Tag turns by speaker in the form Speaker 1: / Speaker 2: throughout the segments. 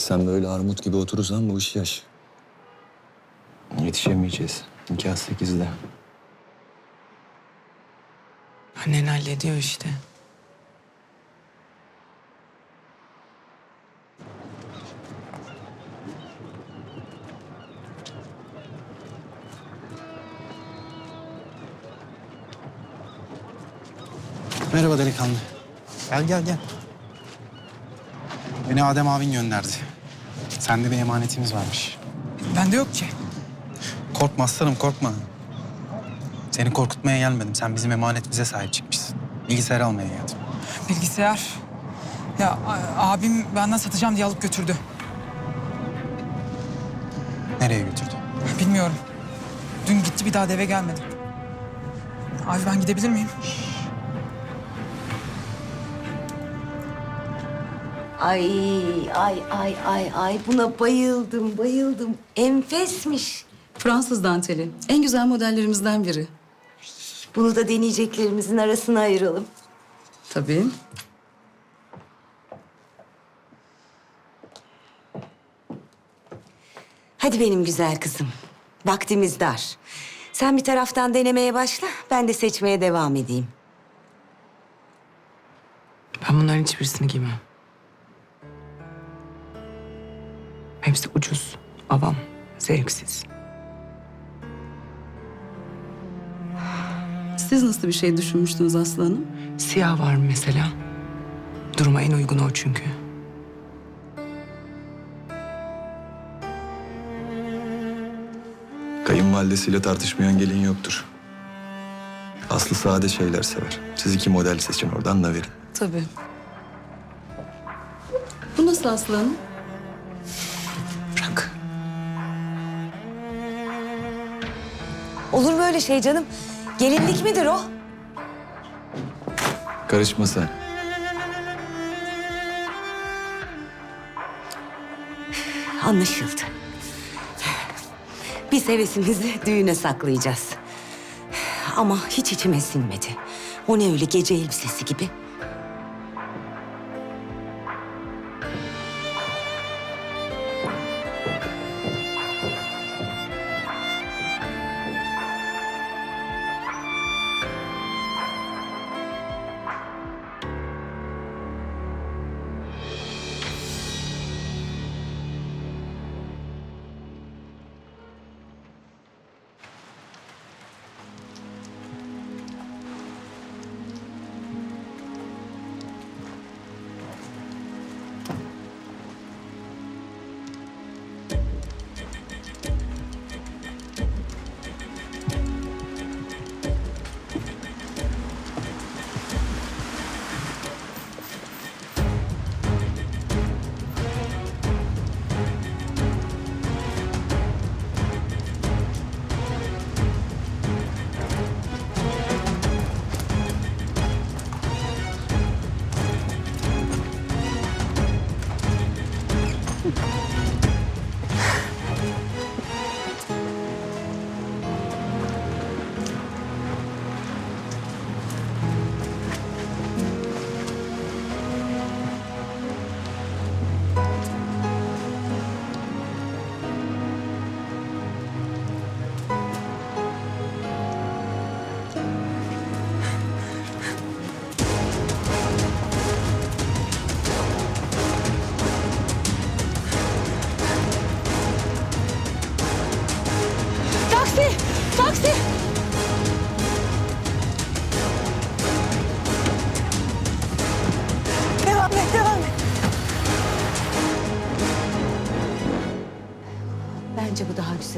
Speaker 1: Sen böyle armut gibi oturursan bu iş yaş. Yetişemeyeceğiz. Nikah sekizde.
Speaker 2: Annen hallediyor işte.
Speaker 3: Merhaba delikanlı. Gel gel gel. Beni Adem abin gönderdi. Sende bir emanetimiz varmış.
Speaker 2: Bende yok ki.
Speaker 3: Korkma aslanım korkma. Seni korkutmaya gelmedim. Sen bizim emanetimize sahip çıkmışsın. Bilgisayar almaya geldim.
Speaker 2: Bilgisayar. Ya abim benden satacağım diye alıp götürdü.
Speaker 3: Nereye götürdü?
Speaker 2: Bilmiyorum. Dün gitti bir daha da eve gelmedi. Abi ben gidebilir miyim?
Speaker 4: Ay ay ay ay ay buna bayıldım bayıldım. Enfesmiş.
Speaker 5: Fransız danteli. En güzel modellerimizden biri.
Speaker 4: Bunu da deneyeceklerimizin arasına ayıralım.
Speaker 5: Tabii.
Speaker 4: Hadi benim güzel kızım. Vaktimiz dar. Sen bir taraftan denemeye başla, ben de seçmeye devam edeyim.
Speaker 2: Ben bunların hiçbirisini giymem. Hepsi ucuz, avam, zevksiz.
Speaker 5: Siz nasıl bir şey düşünmüştünüz Aslı Hanım?
Speaker 2: Siyah var mesela. Duruma en uygun o çünkü.
Speaker 1: Kayınvalidesiyle tartışmayan gelin yoktur. Aslı sade şeyler sever. Siz iki model seçin oradan da verin.
Speaker 5: Tabii. Bu nasıl Aslı Hanım?
Speaker 4: Olur mu öyle şey canım? Gelinlik midir o?
Speaker 1: Karışma sen.
Speaker 4: Anlaşıldı. Biz hevesimizi düğüne saklayacağız. Ama hiç içime sinmedi. O ne öyle gece elbisesi gibi?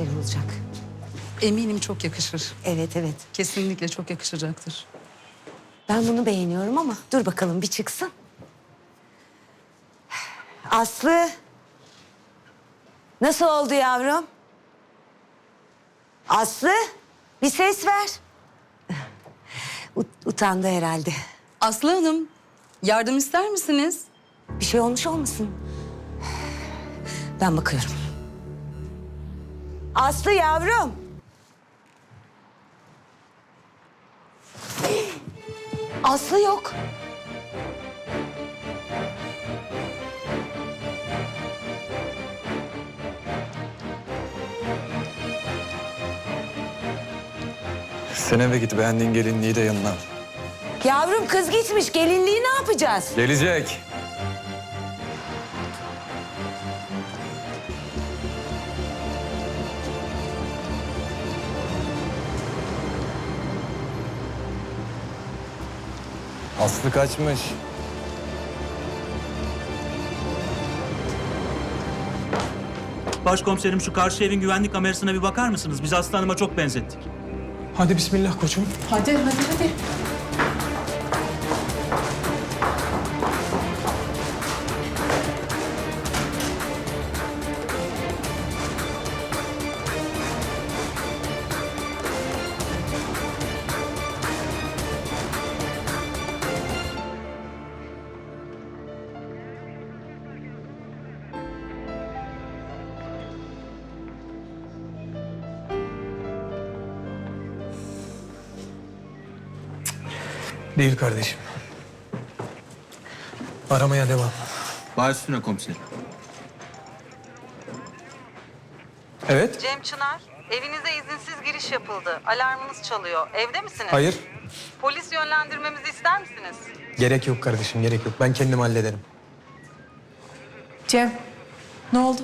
Speaker 4: Güzel olacak.
Speaker 5: Eminim çok yakışır.
Speaker 4: Evet, evet.
Speaker 5: Kesinlikle çok yakışacaktır.
Speaker 4: Ben bunu beğeniyorum ama dur bakalım bir çıksın. Aslı. Nasıl oldu yavrum? Aslı, bir ses ver. Ut- utandı herhalde.
Speaker 5: Aslı Hanım, yardım ister misiniz?
Speaker 4: Bir şey olmuş olmasın? Ben bakıyorum. Aslı yavrum. Aslı yok.
Speaker 1: Sen eve git beğendiğin gelinliği de yanına al.
Speaker 4: Yavrum kız gitmiş. Gelinliği ne yapacağız?
Speaker 1: Gelecek. Aslı kaçmış.
Speaker 6: Başkomiserim şu karşı evin güvenlik kamerasına bir bakar mısınız? Biz Aslı Hanım'a çok benzettik.
Speaker 2: Hadi bismillah koçum.
Speaker 5: Hadi hadi hadi.
Speaker 7: Değil kardeşim. Aramaya devam.
Speaker 6: Baş üstüne komiserim.
Speaker 7: Evet.
Speaker 8: Cem Çınar, evinize izinsiz giriş yapıldı. Alarmınız çalıyor. Evde misiniz?
Speaker 7: Hayır.
Speaker 8: Polis yönlendirmemizi ister misiniz?
Speaker 7: Gerek yok kardeşim, gerek yok. Ben kendim hallederim.
Speaker 2: Cem ne oldu?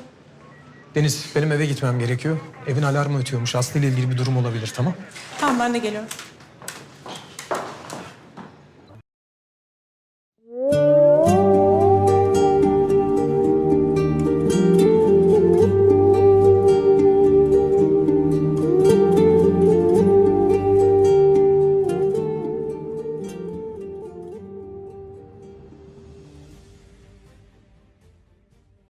Speaker 7: Deniz, benim eve gitmem gerekiyor. Evin alarmı ötüyormuş. Aslı ile ilgili bir durum olabilir, tamam?
Speaker 2: Tamam ben de geliyorum.